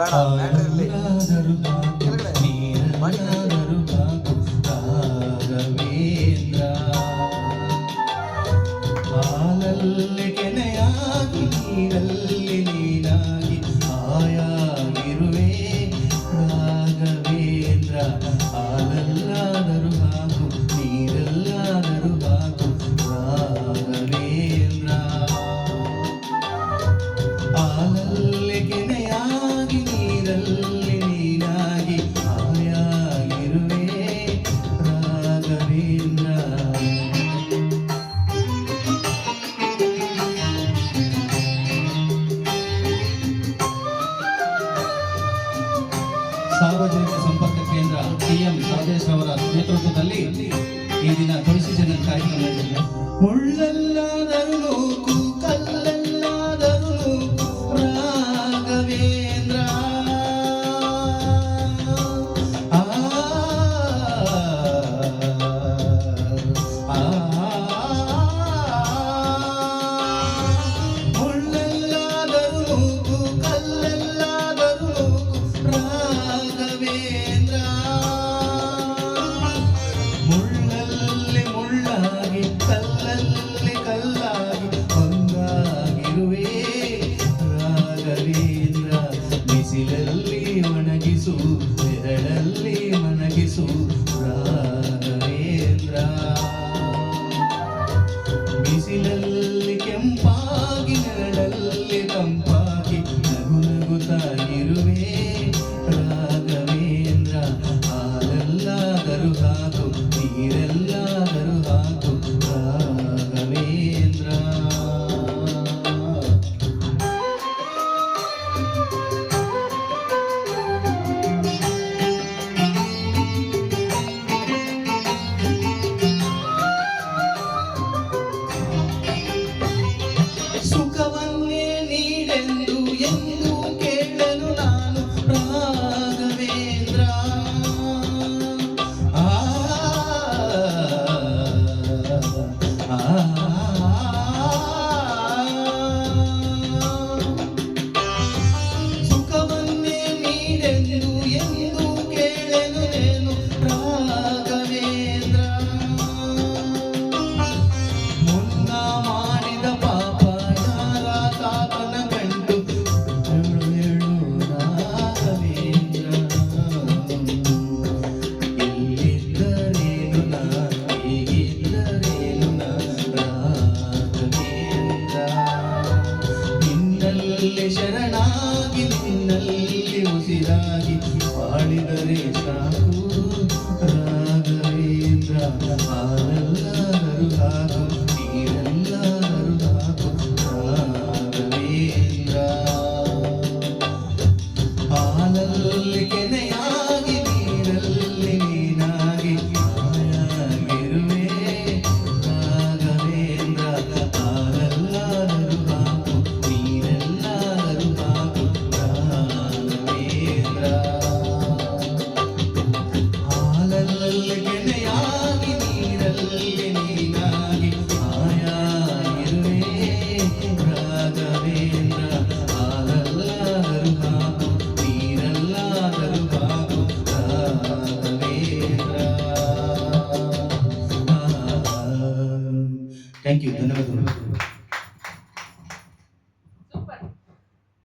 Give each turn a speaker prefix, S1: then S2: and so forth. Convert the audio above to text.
S1: வேணாம் மேட்டர் இல்லை. ಸಾರ್ವಜನಿಕ ಸಂಪರ್ಕ ಕೇಂದ್ರ ಸಿಎಂ ರಾಜೇಶ್ ಅವರ ನೇತೃತ್ವದಲ್ಲಿ ಈ ದಿನ ತುಳಸಿ ಜನ ಬಿಸಿಲಲ್ಲಿ ಕೆಂಪಾಗಿ ನೆರಳಲ್ಲಿ ತಂಪ love. ನಿನ್ನಲ್ಲಿ ಶರಣಾಗಿ ನಿನ್ನಲ್ಲಿ ಉಸಿರಾಗಿ ಬಾಳಿದರೆ ಸಾಕು. தேங்க்யூ தன்யவாதம்